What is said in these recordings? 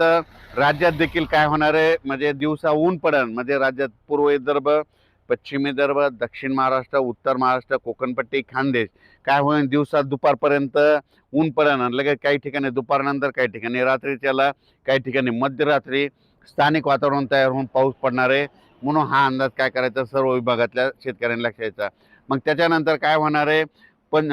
त्याच्यानंतर राज्यात देखील काय होणार आहे? म्हणजे दिवसा ऊन पडण म्हणजे राज्यात पूर्व विदर्भ पश्चिम विदर्भ दक्षिण महाराष्ट्र उत्तर महाराष्ट्र कोकणपट्टी खानदेश काय होईल दिवसात दुपारपर्यंत ऊन पडन. लगेच काही ठिकाणी दुपारनंतर काही ठिकाणी रात्रीच्याला काही ठिकाणी मध्यरात्री स्थानिक वातावरण तयार होऊन पाऊस पडणार आहे. म्हणून हा अंदाज काय करायचा? सर्व विभागातल्या शेतकऱ्यांनी लक्षायचा मग त्याच्यानंतर काय होणार आहे? पण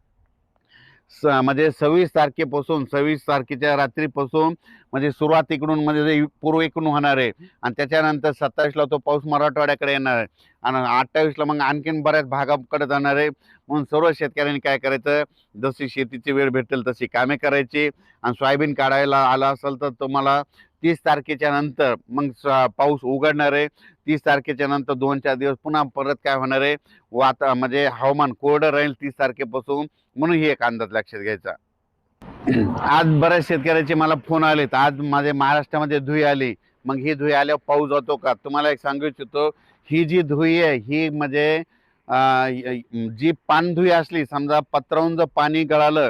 स म्हणजे सव्वीस तारखेपासून सव्वीस तारखेच्या रात्रीपासून म्हणजे सुरुवात इकडून म्हणजे पूर्व इकडून होणार आहे. आणि त्याच्यानंतर सत्तावीसला तो पाऊस मराठवाड्याकडे येणार आहे. आणि अठ्ठावीसला मग आणखीन बऱ्याच भागाकडे जाणार आहे. म्हणून सर्व शेतकऱ्यांनी काय करायचं? जशी शेतीची वेळ भेटेल तशी कामे करायची. आणि सोयाबीन काढायला आला असेल तर तुम्हाला तीस तारखेच्या नंतर मग स- पाऊस उघडणार आहे. तीस तारखेच्या नंतर दोन चार दिवस पुन्हा परत काय होणार आहे? वाता म्हणजे हवामान कोरडं राहील तीस तारखेपासून. म्हणून ही एक अंदाज लक्षात घ्यायचा. आज बऱ्याच शेतकऱ्याचे मला फोन आलेत. आज माझे महाराष्ट्रामध्ये धुई आली. मग ही धुई आल्यावर पाऊस जातो का? तुम्हाला एक सांगू इच्छितो ही जी धुई आहे ही म्हणजे जी पानधुई असली समजा पत्रावून जर पाणी गळालं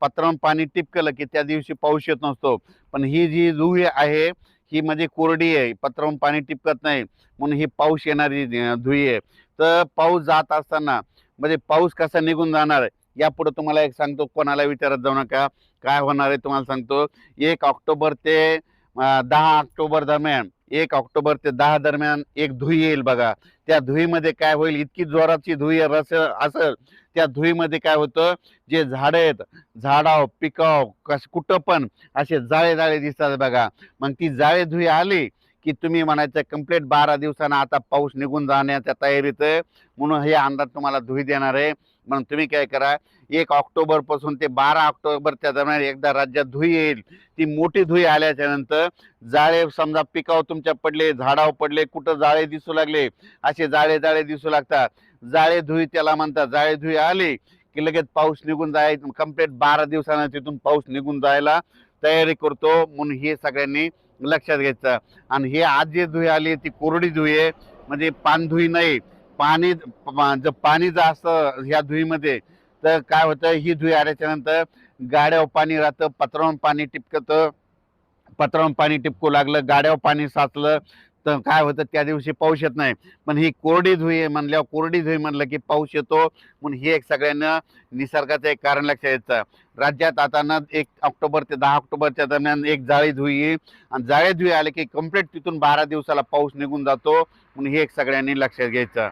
पत्रावर पाणी टिपकलं की त्या दिवशी पाऊस येत नसतो. पण ही जी धुई आहे ही म्हणजे कोरडी आहे. पत्रावर पाणी टिपकत नाही. म्हणून ही पाऊस येणारी धुई आहे. तर पाऊस जात असताना म्हणजे पाऊस कसा निघून जाणार आहे यापुढे तुम्हाला एक सांगतो. कोणाला विचारत जाऊ नका. काय होणार आहे तुम्हाला सांगतो. एक ऑक्टोबर ते दहा ऑक्टोबर दरम्यान एक ऑक्टोबर ते दहा दरम्यान एक धुई येईल बघा. त्या धुईमध्ये काय होईल? इतकी जोराची धुई रस असेल त्या धुईमध्ये काय होतं? जे झाडं आहेत झाडाव पिकाव कस कुठं पण असे जाळे जाळे दिसतात बघा. मग ती जाळे धुई आली की तुम्ही म्हणायचं कंप्लीट बारा दिवसानं आता पाऊस निघून जाण्याच्या तयारीत आहे. म्हणून हे अंदाज तुम्हाला धुई देणार आहे. म्हणून तुम्ही काय करा एक ऑक्टोबरपासून ते बारा ऑक्टोबरच्या दरम्यान एकदा राज्यात धुई येईल. ती मोठी धुई आल्याच्यानंतर जाळे समजा पिकावर तुमच्या पडले झाडावर पडले कुठं जाळे दिसू लागले असे जाळे जाळे दिसू लागतात. जाळे धुई त्याला म्हणतात जाळे धुई आली की लगेच पाऊस निघून जाय कंप्लीट बारा दिवसानं तिथून पाऊस निघून जायला तयारी करतो. म्हणून हे सगळ्यांनी लक्षात घ्यायचं. आणि हे आज जी धुई आली ती कोरडी धुई आहे. म्हणजे पानधुई नाही पाणी जर पाणी जर असतं ह्या धुईमध्ये तर काय होतं ही धुई आल्याच्यानंतर गाड्यावर पाणी राहतं पत्रावर पाणी टिपकतं. पत्रावर पाणी टिपकू लागलं गाड्यावर पाणी साचलं तर काय होतं त्या दिवशी पाऊस येत नाही. पण ही कोरडी धुई आहे म्हणल्यावर कोरडी धुई म्हणलं की पाऊस येतो. म्हणून हे एक सगळ्यांना निसर्गाचं एक कारण लक्षात यायचं राज्यात आता ना एक ऑक्टोबर ते दहा ऑक्टोबरच्या दरम्यान एक जाळी धुई येईल. आणि जाळे धुई आले की कंप्लीट तिथून बारा दिवसाला पाऊस निघून जातो. म्हणून हे एक सगळ्यांनी लक्षात घ्यायचं.